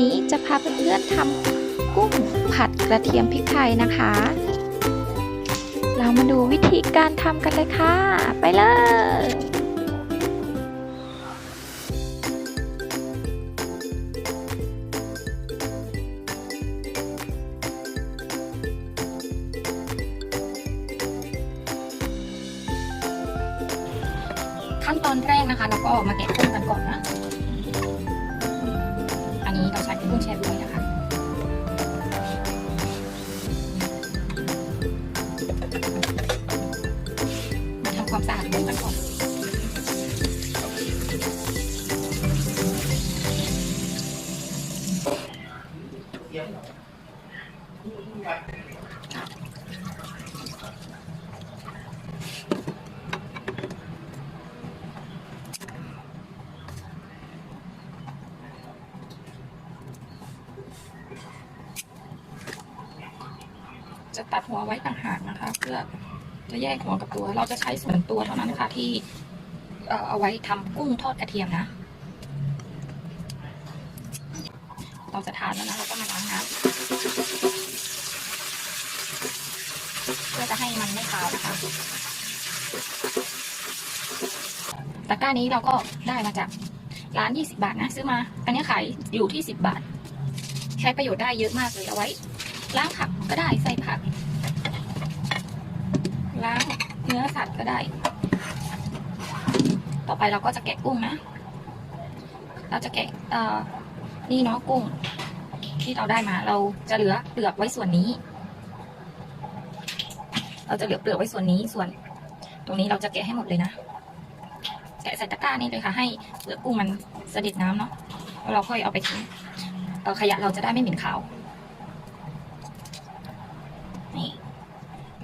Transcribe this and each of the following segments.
นี้จะพาเพื่อนๆทำกุ้งผัดกระเทียมพริกไทยนะคะ เรามาดูวิธีการทำกันเลยค่ะ ไปเลยขั้นตอนแรกนะคะ เราก็มาแกะกุ้งกันก่อนนะ กุ้งแช่ด้วยนะคะ จะตัดหัวไว้ต่างหากนะคะ เพื่อจะแยกหัวกับตัว เราจะใช้ส่วนตัวเท่านั้นค่ะที่เอาไว้ทำกุ้งทอดกระเทียมนะ เราจะทานแล้วนะเราก็มาล้างน้ำเพื่อจะให้มันไม่ขาวนะคะตะกร้านี้เราก็ได้มาจากร้าน20 บาทนะ ซื้อมา อันนี้ขายอยู่ที่ 10 บาท ใช้ประโยชน์ได้เยอะมากเลยเอาไว้ล้างผักก็ได้ใส่ผัก ล้าง เนื้อสัตว์ก็ได้ ต่อไปเราก็จะแกะกุ้งนะ เราจะแกะเอ่อนี่เนาะกุ้ง ที่เราได้มาเราจะเหลือเปลือกไว้ส่วนนี้ เราจะเหลือเปลือกไว้ส่วนนี้ส่วน ตรงนี้เราจะแกะให้หมดเลยนะแกะใส่ตะกร้านี่เลยค่ะ ให้เปลือกกุ้งมันสะเด็จน้ำเนาะเราค่อยเอาไปทิ้งเอ่อขยะเราจะได้ไม่เหม็นขาว นี่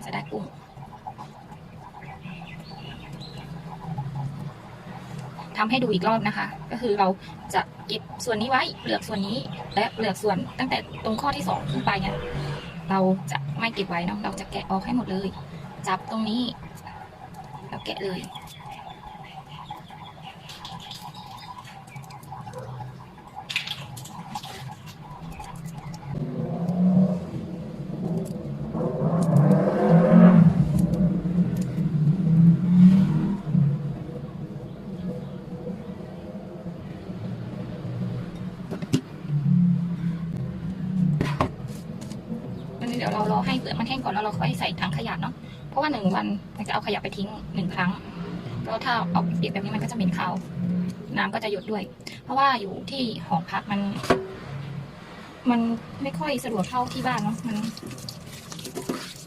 จะได้กุ้ง ทำให้ดูอีกรอบนะคะ ก็คือเราจะเก็บส่วนนี้ไว้เปลือกส่วนนี้ และเปลือกส่วนตั้งแต่ตรงข้อที่สองขึ้นไปเนี่ยเราจะไม่เก็บไว้เนาะเราจะแกะออกให้หมดเลย จับตรงนี้แล้วแกะเลย อันนี้เดี๋ยวเรารอให้เปลือกมันแห้งก่อนแล้วเราค่อยใส่ถังขยะเนาะ เพราะว่าหนึ่งวันมันจะเอาขยะไปทิ้งหนึ่งครั้ง แล้วถ้าเอาเปียกแบบนี้มันก็จะเหม็นคาว น้ำก็จะหยดด้วย เพราะว่าอยู่ที่หอพักมัน มันไม่ค่อยสะดวกเท่าที่บ้านเนาะ มัน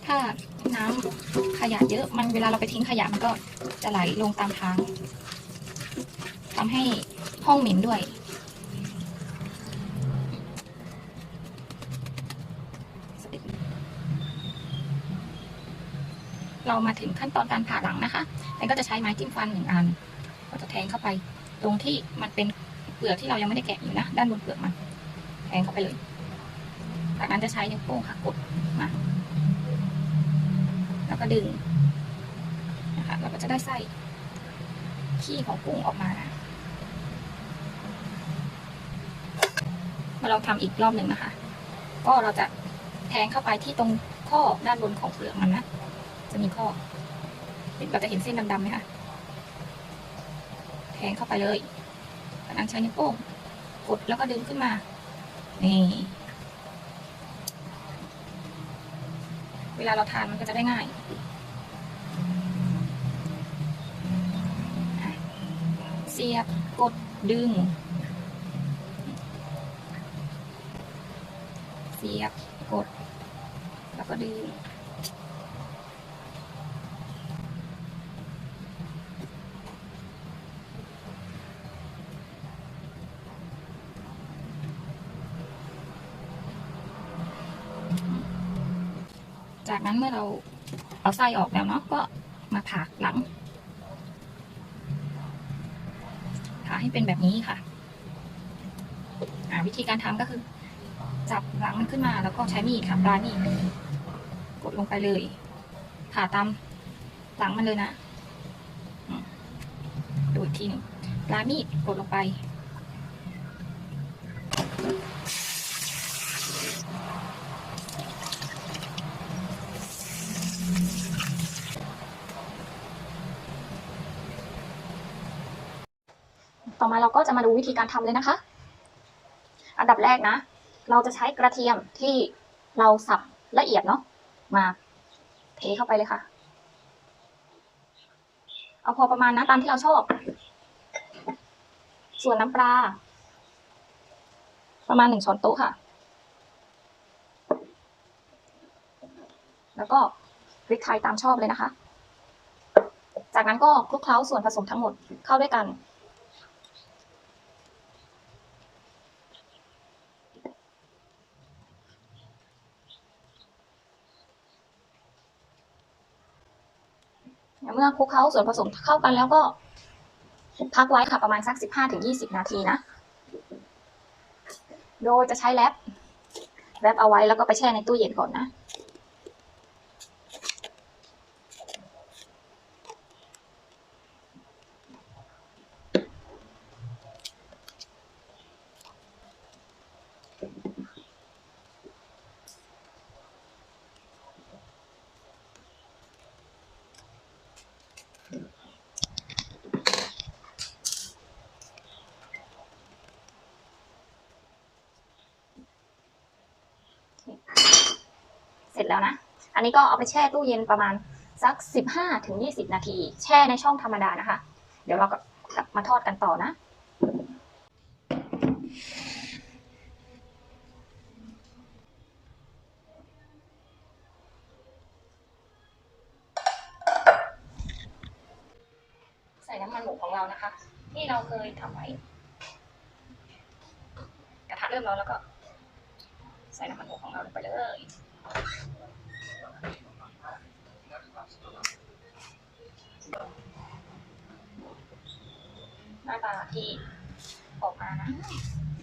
ถ้าน้ำขยะเยอะ มันเวลาเราไปทิ้งขยะมันก็จะไหลลงตามทางทำให้ห้องเหม็นด้วย เรามาถึงขั้นตอนการผ่าหลังนะคะแอนก็จะใช้ไม้จิ้มฟันหนึ่งอัน ก็จะแทงเข้าไป ตรงที่มันเป็นเปลือกที่เรายังไม่ได้แกะอยู่นะ ด้านบนเปลือกมัน แทงเข้าไปเลย จากนั้นจะใช้นิ้วโป้งค่ะกดมา แล้วก็ดึงนะคะเราก็จะได้ไส้ขี้ของกุ้งออกมานะมาลองทำอีกรอบหนึ่งนะคะ ก็เราจะแทงเข้าไปที่ตรงข้อด้านบนของเปลือกมันนะ จะมีข้อเห็นเราจะเห็นเส้นดำๆไหมคะแทงเข้าไปเลยจากนั้นใช้นิ้วโป้งกดแล้วก็ดึงขึ้นมา นี่ เวลาเราทานมันก็จะได้ง่ายเสียบกดดึง เสียบกด แล้วก็ดึง จากนั้นเมื่อเราเอาไส้ออกแล้วเนาะก็มาผ่าหลังผ่าให้เป็นแบบนี้ค่ะอ่าวิธีการทำก็คือ จับหลังมันขึ้นมาแล้วก็ใช้มีดค่ะปลายมีดกดลงไปเลยผ่าตามหลังมันเลยนะดูอีกทีหนึ่งปลายมีดกดลงไป ต่อมาเราก็จะมาดูวิธีการทำเลยนะคะ อันดับแรกนะ เราจะใช้กระเทียมที่เราสับละเอียดเนาะมาเทเข้าไปเลยค่ะ เอาพอประมาณนะตามที่เราชอบ ส่วนน้ำปลาประมาณหนึ่งช้อนโต๊ะค่ะ แล้วก็พริกไทยตามชอบเลยนะคะ จากนั้นก็คลุกเคล้าส่วนผสมทั้งหมดเข้าด้วยกัน เมื่อคลุกเคล้าส่วนผสมเข้ากันแล้วก็ พักไว้ค่ะประมาณสัก 15-20 นาทีนะ โดยจะใช้แรปแรปเอาไว้แล้วก็ไปแช่ในตู้เย็นก่อนนะ สร็จแล้วนะ อันนี้ก็เอาไปแช่ตู้เย็นประมาณสัก 15ถึง20 นาที แช่ในช่องธรรมดานะคะ เดี๋ยวเราก็กลับมาทอดกันต่อนะใส่น้ำมันหมูของเรานะคะ ที่เราเคยทำไว้กระทะเริ่มร้อนแล้วก็ ใส่น้ำมันหมูของเราลงไปเลย หน้าตาที่ออกมานะ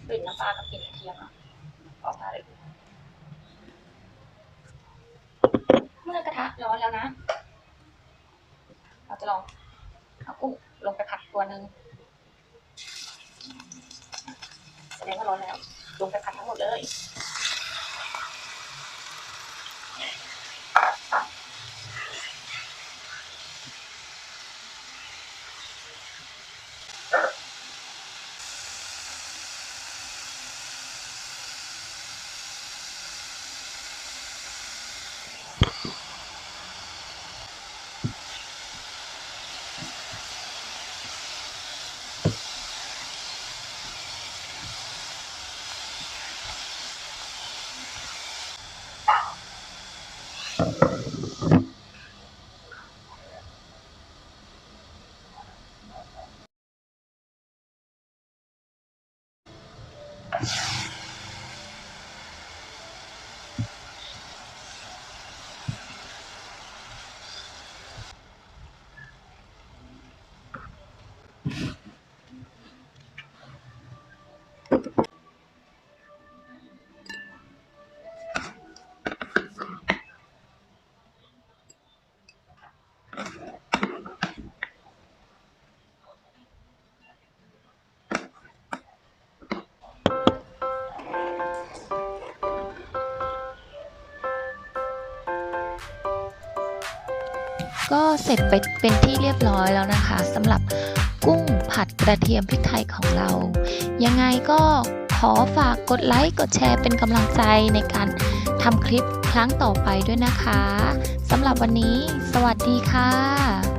กลิ่นน้ำปลากับกลิ่นกระเทียมออกมาเลยเมื่อกระทะร้อนแล้วนะ เราจะลองเอากุ้งลงไปผัดตัวหนึ่งแสดงว่าร้อนแล้ว ลงไปผัดทั้งหมดเลย ก็เสร็จไปเป็นที่เรียบร้อยแล้วนะคะสำหรับกุ้งผัดกระเทียมพริกไทยของเรา ยังไงก็ขอฝากกดไลค์ กดแชร์เป็นกำลังใจในการทำคลิปครั้งต่อไปด้วยนะคะสำหรับวันนี้ สวัสดีค่ะ